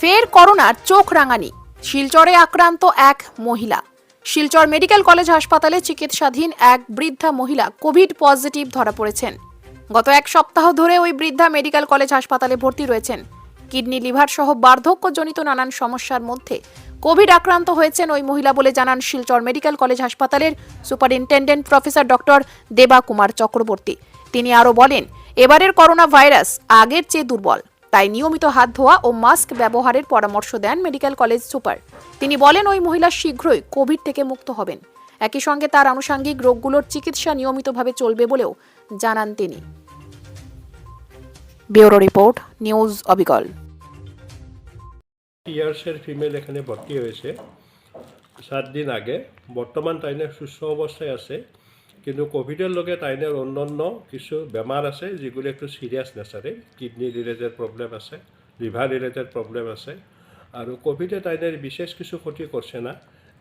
ফের করোনার চোখ রাঙানি। শিলচরে আক্রান্ত এক মহিলা। শিলচর মেডিকেল কলেজ হাসপাতালে চিকিৎসাধীন এক বৃদ্ধা মহিলা কোভিড পজিটিভ ধরা পড়েছেন। গত এক সপ্তাহ ধরে ওই বৃদ্ধা মেডিকেল কলেজ হাসপাতালে ভর্তি রয়েছেন। কিডনি, লিভার সহ বার্ধক্যজনিত নানান সমস্যার মধ্যে কোভিড আক্রান্ত হয়েছেন ওই মহিলা বলে জানান শিলচর মেডিকেল কলেজ হাসপাতালের superintendent professor doctor Deba Kumar Chakraborty. তিনি আরও বলেন, এবারের করোনা ভাইরাস আগের চেয়ে দুর্বল। তাই নিয়মিত হাত ধোয়া ও মাস্ক ব্যবহারের পরামর্শ দেন মেডিকেল কলেজ সুপার। তিনি বলেন, ওই মহিলা শীঘ্রই কোভিড থেকে মুক্ত হবেন। একই সঙ্গে তার আনুষঙ্গিক রোগগুলোর চিকিৎসা নিয়মিতভাবে চলবে বলেও জানান তিনি। ব্যুরো রিপোর্ট, নিউজ অবিকল। ইয়ার্সের ফিমেল এখানে ভর্তি হয়েছে। সাত দিন আগে। বর্তমান সুস্থ অবস্থায় আছে। কিন্তু কোভিডের লগে তাইনের অন্যান্য কিছু বেমার আছে, যেগুলো একটু সিরিয়াস নেচারে কিডনি রিলেটেড প্রবলেম আছে লিভার রিলেটেড প্রবলেম আছে। আৰু কোভিডে তাইনের বিশেষ কিছু ক্ষতি করছে না।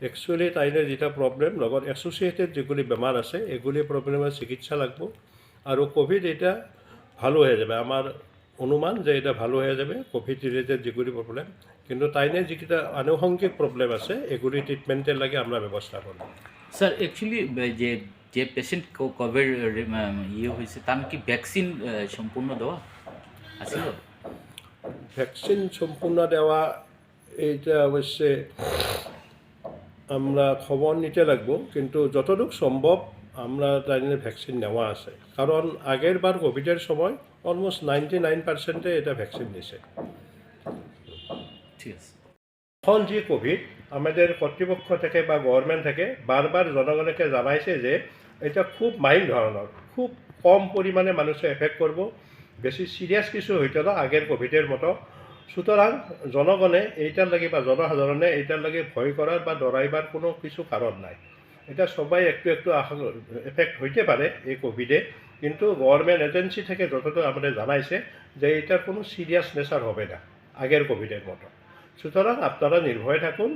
একচুয়ালি তাইনের যেটা প্রবলেম লগত এসোসিয়েটেড যেগুলি বেমার আছে, এগুলি প্রবলেমের চিকিৎসা লাগবো। আৰু কোভিড এটা ভালো হয়ে যাবে। আমার অনুমান যে এটা ভালো হয়ে যাবে কোভিড রিলেটেড যেগুলি প্রবলেম কিন্তু তাইনের যেটা আনুষঙ্গিক প্রবলেম আছে, এগুলি ট্রিটমেন্টের লাগে আমরা ব্যবস্থা করব স্যার একচুয়ালি যে যে পেশেন্ট কোভিড ইয়ে হয়েছে তার কি ভ্যাকসিন সম্পূর্ণ দেওয়া? আছে? ভ্যাকসিন সম্পূর্ণ দেওয়া এইটা অবশ্যই আমরা খবর নিতে লাগবো কিন্তু যতটুকু সম্ভব আমরা তাইনের ভ্যাকসিন নেওয়া আছে। কারণ আগের বার কোভিডের সময় অলমোস্ট নাইনটি নাইন পার্সেন্টে এটা ভ্যাকসিন দিছে ঠিক আছে। এখন যে কোভিড আমাদের কর্তৃপক্ষ থেকে বা গভর্নমেন্ট থেকে বারবার জনগণকে জানাইছে যে এটা খুব মাইল্ড ধরনের, খুব কম পরিমাণে মানুষে এফেক্ট করব, বেশি সিরিয়াস কিছু হইতে না আগের কোভিডের মতো। সুতরাং জনগণে এইটার লাগে বা জনসাধারণে এইটার লাগে ভয় করার বা ডরাইবার কোনো কিছু কারণ নাই। এটা সবাই একটু একটু এফেক্ট হইতে পারে এই কোভিডে, কিন্তু গভর্নমেন্ট এজেন্সি থেকে যতটুকু আমাদের জানাইছে যে এটার কোনো সিরিয়াস নেচার হবে না আগের কোভিডের মতো। সুতরাং আপনারা নির্ভয়ে থাকুন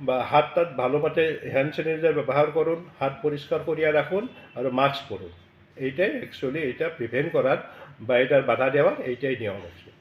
বা হাত তাত ভালো মতে হ্যান্ড স্যানিটাইজার ব্যবহার করুন, হাত পরিষ্কার করিয়া রাখুন আর মাস্ক পরুন। এইটাই অ্যাকচুয়ালি এটা প্রিভেন্ট করার বা এটার বাধা দেওয়ার এইটাই নিয়ম আছে।